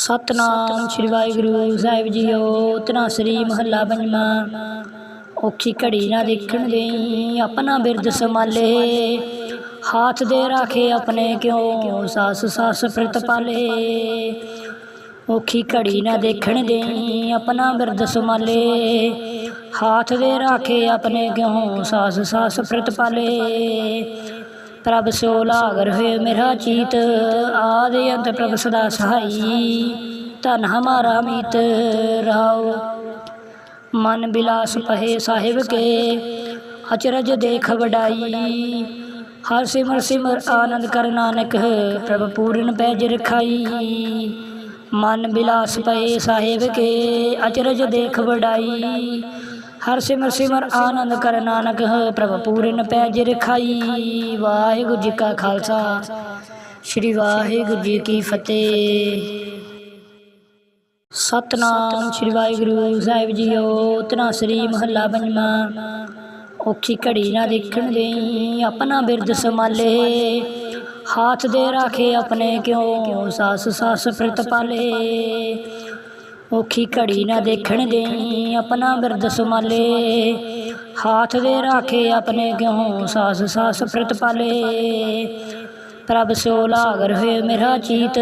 ਸਤਨਾਮ ਸ੍ਰੀ ਵਾਹਿਗੁਰੂ ਸਾਹਿਬ ਜੀਓ ਤਨਾਸਰੀ ਮਹੱਲਾ ਪੰਜਵਾਂ। ਔਖੀ ਘੜੀ ਨਾ ਦੇਖਣ ਦੇਈ, ਆਪਣਾ ਬਿਰਦ ਸੰਭਾਲੇ। ਹਾਥ ਦੇ ਰਾਖੇ ਆਪਣੇ ਕਿਉ, ਸਾਸ ਸਾਸ ਪ੍ਰਿਤ ਪਾਲੇ। ਔਖੀ ਘੜੀ ਨਾ ਦੇਖਣ ਦੇਈ, ਆਪਣਾ ਬਿਰਦ ਸੰਭਾਲੇ। ਹਾਥ ਦੇ ਰਾਖੇ ਆਪਣੇ ਕਿਉ, ਸਾਸ ਸਾਸ ਪ੍ਰਿਤ ਪਾਲੇ। ਪ੍ਰਭ ਸੋ ਲਾਗਰ ਹੋਏ ਮੇਰਾ ਚੀਤ, ਆਦਿ ਅੰਤ ਪ੍ਰਭ ਸਦਾ ਸਹਾਈ। ਧਨ ਹਮਾਰਾ ਮੀਤ ਰਾਉ ਮਨ ਬਿਲਾਸ ਪਹੇ ਸਾਹਿਬ ਕੇ, ਅਚਰਜ ਦੇਖ ਵਡਾਈ। ਹਰ ਸਿਮਰ ਸਿਮਰ ਆਨੰਦ ਕਰ ਨਾਨਕ, ਪ੍ਰਭ ਪੂਰਨ ਪੈਜ ਰਖਾਈ। ਮਨ ਬਿਲਾਸ ਪਏ ਸਾਹਿਬ ਕੇ, ਅਚਰਜ ਦੇਖ ਵਡਾਈ। ਹਰ ਸਿਮਰ ਸਿਮਰ ਆਨੰਦ ਕਰ ਨਾਨਕ ਪ੍ਰਭ ਪੂਰਨ ਪੈਜ ਰਖਾਈ ਵਾਹਿਗੁਰੂ ਜੀ ਕਾ ਖਾਲਸਾ, ਸ੍ਰੀ ਵਾਹਿਗੁਰੂ ਜੀ ਕੀ ਫਤਿਹ। ਸਤਨਾਮ ਸ੍ਰੀ ਵਾਹਿਗੁਰੂ ਸਾਹਿਬ ਜੀਓ ਤਨਾਸਰੀ ਮਹੱਲਾ ਪੰਜਵਾਂ। ਔਖੀ ਘੜੀ ਨਾ ਦੇਖਣ ਦੇਈ, ਆਪਣਾ ਬਿਰਦ ਸੰਭਾਲੇ। ਹਾਥ ਦੇ ਰਾਖੇ ਆਪਣੇ ਕਿਉ, ਸਾਸ ਸਾਸ ਪ੍ਰਿਤ ਪਾਲੇ ਔਖੀ ਘੜੀ ਨਾ ਦੇਖਣ ਦੇਈ, ਆਪਣਾ ਬਿਰਦ ਸੰਭਾਲੇ। ਹਾਥ ਦੇ ਰਾਖੇ ਆਪਣੇ ਕਿਉ ਸਾਸ ਸਾਸ ਪ੍ਰਤ ਪਾਲੇ। ਪ੍ਰਭ ਸੋ ਲਾਗਰ ਹੋਏ ਮੇਰਾ ਚੀਤ,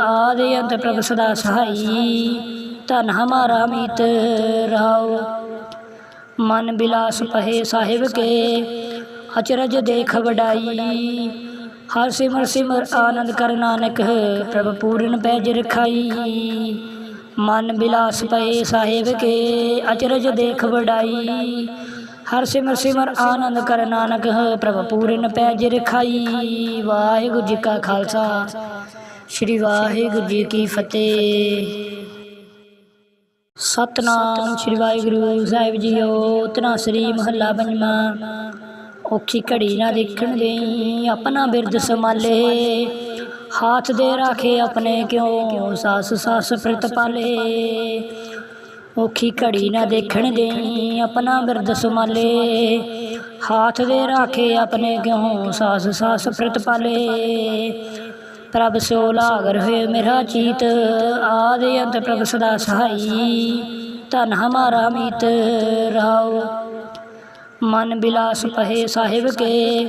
ਆਦਿ ਅੰਤ ਪ੍ਰਭ ਸਦਾ ਸਹਾਈ। ਧਨ ਹਮਾਰਾ ਮੀਤ ਰਾਉ ਮਨ ਬਿਲਾਸ ਪਹੇ ਸਾਹਿਬ ਕੇ, ਅਚਰਜ ਦੇਖ ਵਡਾਈ। ਹਰ ਸਿਮਰ ਸਿਮਰ ਆਨੰਦ ਕਰ ਨਾਨਕ, ਪ੍ਰਭ ਪੂਰਨ ਪੈਜ ਰਖਾਈ। ਮਨ ਬਿਲਾਸ ਪਏ ਸਾਹਿਬ ਕੇ, ਅਚਰਜ ਦੇਖ ਵਡਾਈ। ਹਰ ਸਿਮਰ ਸਿਮਰ ਆਨੰਦ ਕਰ ਨਾਨਕ, ਪ੍ਰਭ ਪੂਰਨ ਪੈ ਪੈਜ ਰਖਾਈ। ਵਾਹਿਗੁਰੂ ਜੀ ਕਾ ਖਾਲਸਾ, ਸ੍ਰੀ ਵਾਹਿਗੁਰੂ ਜੀ ਕੀ ਫਤਿਹ। ਸਤਨਾਮ ਸ੍ਰੀ ਵਾਹਿਗੁਰੂ ਸਾਹਿਬ ਜੀਓ ਤਨਾਸਰੀ ਮਹੱਲਾ ਪੰਜਵਾਂ। ਔਖੀ ਘੜੀ ਨਾ ਦੇਖਣ ਦੇਈ, ਆਪਣਾ ਬਿਰਦ ਸੰਭਾਲੇ। ਹਾਥ ਦੇ ਰਾਖੇ ਆਪਣੇ ਕਿਉ ਸਾਸ ਸਾਸ ਪ੍ਰਿਤ ਪਾਲੇ ਔਖੀ ਘੜੀ ਨਾ ਦੇਖਣ ਦੇਈ ਆਪਣਾ ਬਿਰਦ ਸੰਭਾਲੇ ਹਾਥ ਦੇ ਰਾਖੇ ਆਪਣੇ ਕਿਉ ਸਾਸ ਸਾਸ ਪ੍ਰਿਤ ਪਾਲੇ ਪ੍ਰਭ ਸੋ ਲਾਗਰ ਹੋਏ ਮੇਰਾ ਚੀਤ ਆਦਿ ਅੰਤ ਪ੍ਰਭ ਸਦਾ ਸਹਾਈ ਧਨ ਹਮਾਰਾ ਮੀਤ ਰਾਉ ਮਨ ਬਿਲਾਸ ਪਹੇ ਸਾਹਿਬ ਕੇ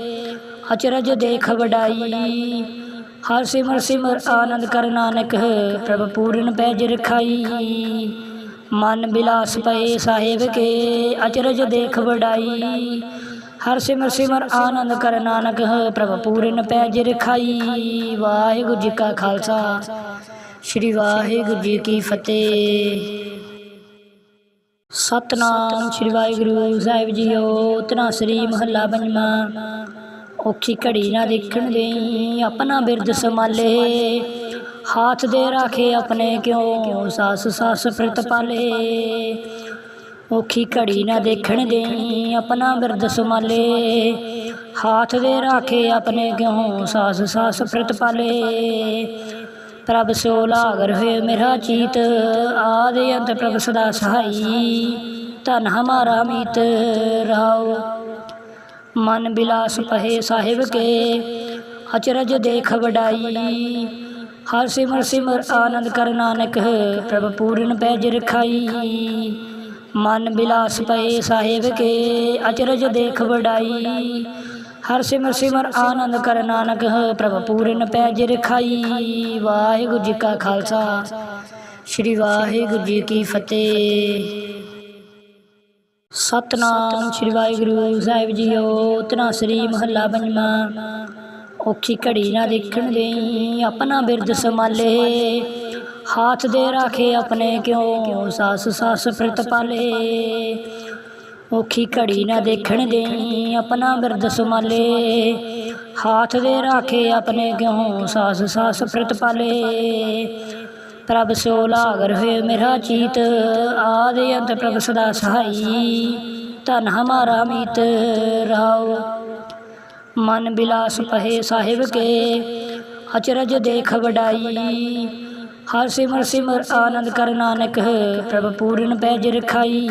ਅਚਰਜ ਦੇਖ ਵਡਾਈ ਹਰ ਸਿਮਰ ਸਿਮਰ ਆਨੰਦ ਕਰ ਨਾਨਕ, ਪ੍ਰਭ ਪੂਰਨ ਪੈਜ ਰਖਾਈ। ਮਨ ਬਿਲਾਸ ਪਏ ਸਾਹਿਬ ਕੇ, ਅਚਰਜ ਦੇਖ ਵਡਾਈ। ਹਰ ਸਿਮਰ ਸਿਮਰ ਆਨੰਦ ਕਰ ਨਾਨਕ, ਪ੍ਰਭ ਪੂਰਨ ਪੈਜ ਰਖਾਈ। ਵਾਹਿਗੁਰੂ ਜੀ ਕਾ ਖਾਲਸਾ, ਸ੍ਰੀ ਵਾਹਿਗੁਰੂ ਜੀ ਕੀ ਫਤਿਹ। ਸਤਨਾਮ ਸ੍ਰੀ ਵਾਹਿਗੁਰੂ ਸਾਹਿਬ ਜੀਓ ਤਨਾਸਰੀ ਮਹੱਲਾ ਪੰਜਵਾਂ। ਔਖੀ ਘੜੀ ਨਾ ਦੇਖਣ ਦੇਈ, ਆਪਣਾ ਬਿਰਦ ਸੰਭਾਲੇ। ਹਾਥ ਦੇ ਰਾਖੇ ਆਪਣੇ ਕਿਉਂ, ਸਾਸ ਸਾਸ ਪ੍ਰਿਤ ਪਾਲੇ। ਔਖੀ ਘੜੀ ਨਾ ਦੇਖਣ ਦੇਈ, ਆਪਣਾ ਬਿਰਦ ਸੰਭਾਲੇ। ਹਾਥ ਦੇ ਰਾਖੇ ਆਪਣੇ ਕਿਉਂ, ਸਾਸ ਸਾਸ ਪ੍ਰਿਤ ਪਾਲੇ। ਪ੍ਰਭ ਸੋ ਲਾਗਰ ਹੋਏ ਮੇਰਾ ਚੀਤ, ਆਦਿ ਅੰਤ ਪ੍ਰਭ ਸਦਾ ਸਹਾਈ। ਧਨ ਹਮਾਰਾ ਮੀਤ ਰਾਉ ਮਨ ਬਿਲਾਸ ਪਹੇ ਸਾਹਿਬ ਕੇ, ਅਚਰਜ ਦੇਖ ਵਡਾਈ। ਹਰ ਸਿਮਰ ਸਿਮਰ ਆਨੰਦ ਕਰ ਨਾਨਕ, ਪ੍ਰਭ ਪੂਰਨ ਪੈਜ ਰਖਾਈ। ਮਨ ਬਿਲਾਸ ਪਏ ਸਾਹਿਬ ਕੇ, ਅਚਰਜ ਦੇਖ ਵਡਾਈ। ਹਰ ਸਿਮਰ ਸਿਮਰ ਆਨੰਦ ਕਰ ਨਾਨਕ, ਪ੍ਰਭ ਪੂਰਨ ਪੈਜ ਰਖਾਈ। ਵਾਹਿਗੁਰੂ ਜੀ ਕਾ ਖਾਲਸਾ, ਸ੍ਰੀ ਵਾਹਿਗੁਰੂ ਜੀ ਕੀ ਫਤਿਹ। ਸਤਨਾਮ ਸ੍ਰੀ ਵਾਹਿਗੁਰੂ ਸਾਹਿਬ ਜੀਓ ਤਨਾਸਰੀ ਮਹੱਲਾ ਪੰਜਵਾਂ। ਔਖੀ ਘੜੀ ਨਾ ਦੇਖਣ ਦੇਈ, ਆਪਣਾ ਬਿਰਦ ਸੰਭਾਲੇ। ਹਾਥ ਦੇ ਰਾਖੇ ਆਪਣੇ ਕਿਉ, ਸਾਸ ਸਾਸ ਪ੍ਰਿਤ ਪਾਲੇ। ਔਖੀ ਘੜੀ ਨਾ ਦੇਖਣ ਦੇਈ, ਆਪਣਾ ਬਿਰਦ ਸੰਭਾਲੇ। ਹਾਥ ਦੇ ਰਾਖੇ ਆਪਣੇ ਕਿਉ, ਸਾਸ ਸਾਸ ਪ੍ਰਿਤ ਪਾਲੇ। ਪ੍ਰਭ ਸੋ ਲਾਗਰ ਹੋਏ ਮੇਰਾ ਚੀਤ, ਆਦਿ ਅੰਤ ਪ੍ਰਭ ਸਦਾ ਸਹਾਈ। ਧਨ ਹਮਾਰਾ ਮੀਤ ਰਾਉ ਮਨ ਬਿਲਾਸ ਪਹੇ ਸਾਹਿਬ ਕੇ, ਅਚਰਜ ਦੇਖ ਵਡਾਈ। ਹਰ ਸਿਮਰ ਸਿਮਰ ਆਨੰਦ ਕਰ ਨਾਨਕ, ਪ੍ਰਭ ਪੂਰਨ ਪੈਜ ਰਖਾਈ।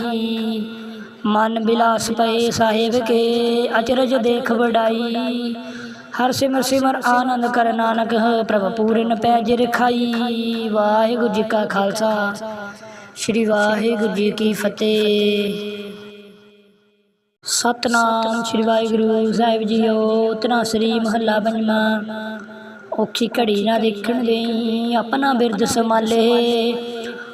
ਮਨ ਬਿਲਾਸ ਪਏ ਸਾਹਿਬ ਕੇ, ਅਚਰਜ ਦੇਖ ਵਡਾਈ। ਹਰ ਸਿਮਰ ਸਿਮਰ ਆਨੰਦ ਕਰ ਨਾਨਕ, ਪ੍ਰਭ ਪੂਰਨ ਪੈਜ ਰਖਾਈ। ਵਾਹਿਗੁਰੂ ਜੀ ਕਾ ਖਾਲਸਾ, ਸ੍ਰੀ ਵਾਹਿਗੁਰੂ ਜੀ ਕੀ ਫਤਿਹ। ਸਤਨਾਮ ਸ੍ਰੀ ਵਾਹਿਗੁਰੂ ਸਾਹਿਬ ਜੀਓ ਤਨਾਸਰੀ ਮਹੱਲਾ ਪੰਜਵਾਂ। ਔਖੀ ਘੜੀ ਨਾ ਦੇਖਣ ਦੇਈ, ਆਪਣਾ ਬਿਰਦ ਸੰਭਾਲੇ।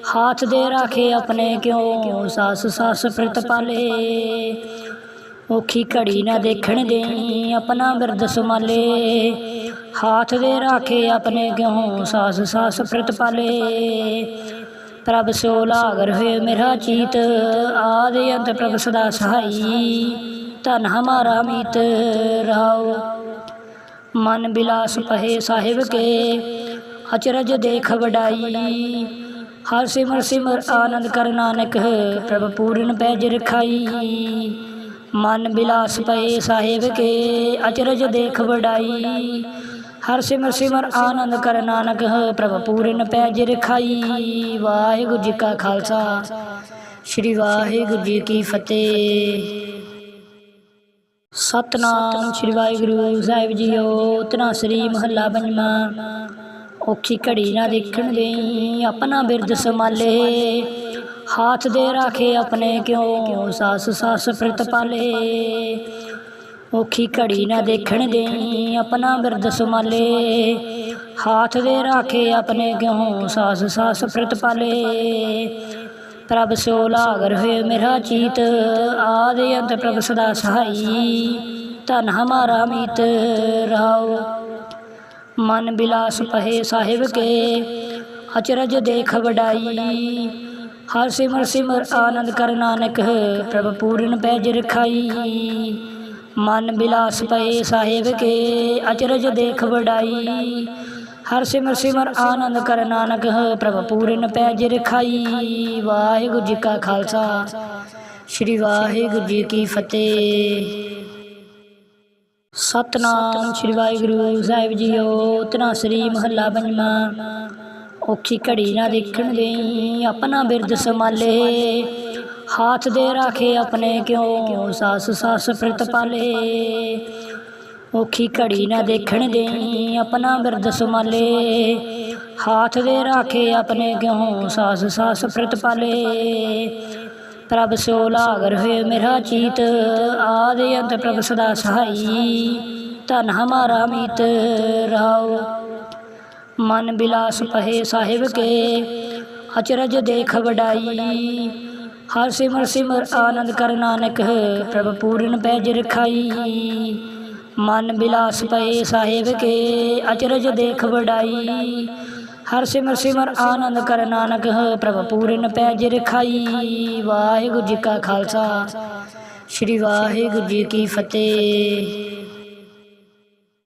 ਹਾਥ ਦੇ ਰਾਖੇ ਆਪਣੇ ਕਿਉਂ, ਸਾਸ ਸਾਸ ਪ੍ਰਿਤ ਪਾਲੇ ਔਖੀ ਘੜੀ ਨਾ ਦੇਖਣ ਦੇਈ, ਆਪਣਾ ਬਿਰਦ ਸੰਭਾਲੇ। ਹਾਥ ਦੇ ਰਾਖੇ ਆਪਣੇ ਕਿਉਂ ਸਾਸ ਸਾਸ ਪ੍ਰਤ ਪਾਲੇ। ਪ੍ਰਭ ਸੋ ਲਾਗਰ ਹੋਏ ਮੇਰਾ ਚੀਤ, ਆਦਿ ਅੰਤ ਪ੍ਰਭ ਸਦਾ ਸਹਾਈ। ਧਨ ਹਮਾਰਾ ਮੀਤ ਰਹਾਉ ਮਨ ਬਿਲਾਸ ਪਹੇ ਸਾਹਿਬ ਕੇ, ਅਚਰਜ ਦੇਖ ਵਡਾਈ। ਹਰ ਸਿਮਰ ਸਿਮਰ ਆਨੰਦ ਕਰ ਨਾਨਕ, ਪ੍ਰਭ ਪੂਰਨ ਪੈਜ ਰਖਾਈ। ਮਨ ਬਿਲਾਸ ਪਏ ਸਾਹਿਬ ਕੇ, ਅਚਰਜ ਦੇਖ ਵਡਾਈ। ਹਰ ਸਿਮਰ ਸਿਮਰ ਆਨੰਦ ਕਰ ਨਾਨਕ, ਪ੍ਰਭ ਪੂਰਨ ਪੈਜ ਰਖਾਈ। ਵਾਹਿਗੁਰੂ ਜੀ ਕਾ ਖਾਲਸਾ, ਸ੍ਰੀ ਵਾਹਿਗੁਰੂ ਜੀ ਕੀ ਫਤਿਹ। ਸਤਨਾਮ ਸ੍ਰੀ ਵਾਹਿਗੁਰੂ ਸਾਹਿਬ ਜੀਓ ਤਨਾਸਰੀ ਮਹੱਲਾ ਪੰਜਵਾਂ। ਔਖੀ ਘੜੀ ਨਾ ਦੇਖਣ ਦੇਈ, ਆਪਣਾ ਬਿਰਦ ਸੰਭਾਲੇ। ਹਾਥ ਦੇ ਰਾਖੇ ਆਪਣੇ ਕਿਉਂ ਸਾਸ ਸਾਸ ਪ੍ਰਿਤ ਪਾਲੇ ਔਖੀ ਘੜੀ ਨਾ ਦੇਖਣ ਦੇਈ ਆਪਣਾ ਬਿਰਦ ਸੰਭਾਲੇ ਹਾਥ ਦੇ ਰਾਖੇ ਆਪਣੇ ਕਿਉਂ ਸਾਸ ਸਾਸ ਪ੍ਰਿਤ ਪਾਲੇ ਪ੍ਰਭ ਸੋ ਲਾਗਰ ਹੋਏ ਮੇਰਾ ਚੀਤ ਆਦਿ ਅੰਤ ਪ੍ਰਭ ਸਦਾ ਸਹਾਈ ਧਨ ਹਮਾਰਾ ਮੀਤ ਰਹਾਉ ਮਨ ਬਿਲਾਸ ਪਹੇ ਸਾਹਿਬ ਕੇ ਅਚਰਜ ਦੇਖ ਵਡਾਈ ਹਰ ਸਿਮਰ ਸਿਮਰ ਆਨੰਦ ਕਰ ਨਾਨਕ ਪ੍ਰਭ ਪੂਰਨ ਪੈਜ ਰਖਾਈ। ਮਨ ਬਿਲਾਸ ਪਏ ਸਾਹਿਬ ਕੇ, ਅਚਰਜ ਦੇਖ ਵਡਾਈ। ਹਰ ਸਿਮਰ ਸਿਮਰ ਆਨੰਦ ਕਰ ਨਾਨਕ ਪ੍ਰਭ ਪੂਰਨ ਪੈਜ ਰਖਾਈ। ਵਾਹਿਗੁਰੂ ਜੀ ਕਾ ਖਾਲਸਾ, ਸ੍ਰੀ ਵਾਹਿਗੁਰੂ ਜੀ ਕੀ ਫਤਿਹ। ਸਤਨਾਮ ਸ੍ਰੀ ਵਾਹਿਗੁਰੂ ਸਾਹਿਬ ਜੀਓ ਤਨਾਸਰੀ ਮਹੱਲਾ ਪੰਜਵਾਂ। ਔਖੀ ਘੜੀ ਨਾ ਦੇਖਣ ਦੇਈ, ਆਪਣਾ ਬਿਰਦ ਸੰਭਾਲੇ। ਹਾਥ ਦੇ ਰਾਖੇ ਆਪਣੇ ਕਿਉਂ, ਸਾਸ ਸਾਸ ਪ੍ਰਿਤ ਪਾਲੇ। ਔਖੀ ਘੜੀ ਨਾ ਦੇਖਣ ਦੇਈ, ਆਪਣਾ ਬਿਰਦ ਸੰਭਾਲੇ। ਹਾਥ ਦੇ ਰਾਖੇ ਆਪਣੇ ਕਿਉਂ, ਸਾਸ ਸਾਸ ਪ੍ਰਿਤ ਪਾਲੇ। ਪ੍ਰਭ ਸੋ ਲਾਗਰ ਹੋਏ ਮੇਰਾ ਚੀਤ, ਆਦਿ ਅੰਤ ਪ੍ਰਭ ਸਦਾ ਸਹਾਈ। ਧਨ ਹਮਾਰਾ ਮੀਤ, ਰਾਓ ਮਨ ਬਿਲਾਸ ਪਹੇ ਸਾਹਿਬ ਕੇ, ਅਚਰਜ ਦੇਖ ਵਡਾਈ। ਹਰ ਸਿਮਰ ਸਿਮਰ ਆਨੰਦ ਕਰ ਨਾਨਕ, ਪ੍ਰਭ ਪੂਰਨ ਪੈਜ ਰਖਾਈ। ਮਨ ਬਿਲਾਸ ਪਏ ਸਾਹਿਬ ਕੇ, ਅਚਰਜ ਦੇਖ ਵਡਾਈ। ਹਰ ਸਿਮਰ ਸਿਮਰ ਆਨੰਦ ਕਰ ਨਾਨਕ, ਪ੍ਰਭ ਪੂਰਨ ਪੈਜ ਰਖਾਈ। ਵਾਹਿਗੁਰੂ ਜੀ ਕਾ ਖਾਲਸਾ, ਸ੍ਰੀ ਵਾਹਿਗੁਰੂ ਜੀ ਕੀ ਫਤਿਹ।